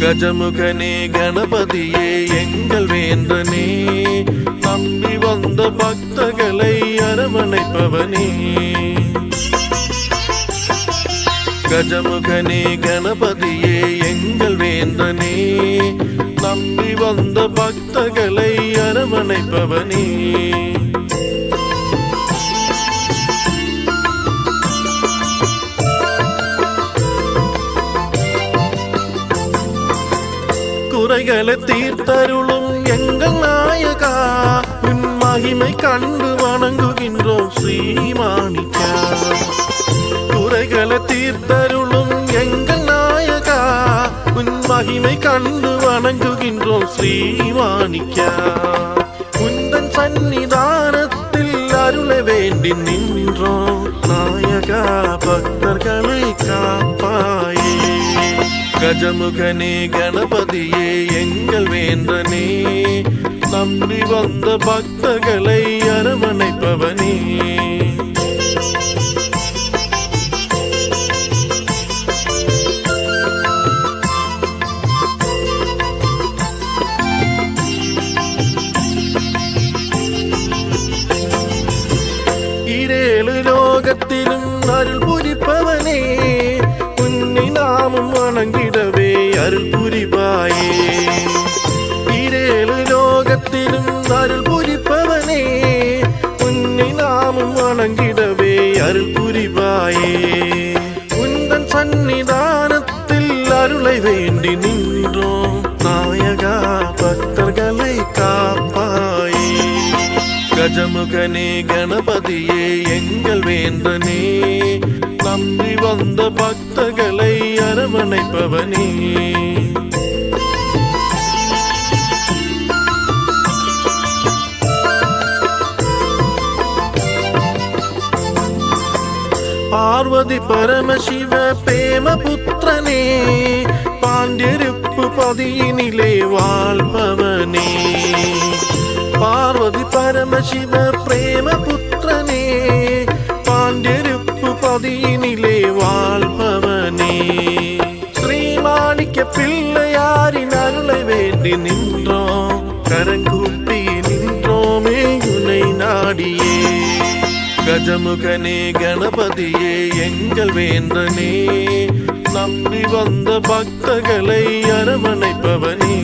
கஜமுகனே கணபதியே எங்கள் வேந்தனே நம்பி வந்த பக்தர்களை அரவணைப்பவனே. கஜமுகனே கணபதியே எங்கள் வேந்தனே நம்பி வந்த பக்தர்களை அரவணைப்பவனே. குறைகளை தீர்த்தருளும் எங்கள் நாயகா உன் மகிமை கண்டு வணங்குகின்றோம் ஸ்ரீமாணிக்கா குறைகளை தீர்த்தருளும் எங்கள் நாயகா உன் மகிமை கண்டு வணங்குகின்றோம் ஸ்ரீமாணிக்கா உந்தன் சந்நிதானத்தில் அருள வேண்டி நின்றோம் நாயகா பக்தர்களை கஜமுகனே கணபதியே எங்கள் வேந்தனே நம்பி வந்த பக்தர்களை அரவணைப்பவனே அருள் புரிப்பவனே. உன்னை நாமும் வணங்கிடவே அருள் புரிவாயே. உந்தன் சன்னிதானத்தில் அருளை வேண்டி நின்றோம். நாயகா பக்தர்களை காப்பாயே. கஜமுகனே கணபதியே எங்கள் வேந்தனே. நம்பி வந்த பக்தர்களை அரவணைப்பவனே. பார்வதி பரமசிவ பிரேம புத்திரனே பாண்டிருப்பு பதியினிலே வாழ்பவனே பார்வதி பரமசிவ பிரேம புத்திரனே பாண்டிருப்பு பதியினிலே வாழ்பவனே ஸ்ரீமாணிக்க பிள்ளையாரின் அருளை வேண்டி நின்றோம் கரங்கூப்பி நின்றோமே உனை நாடியே கஜமுகனே கணபதியே எங்கள் வேந்தனே நம்பி வந்த பக்தர்களை அரவணைப்பவனே.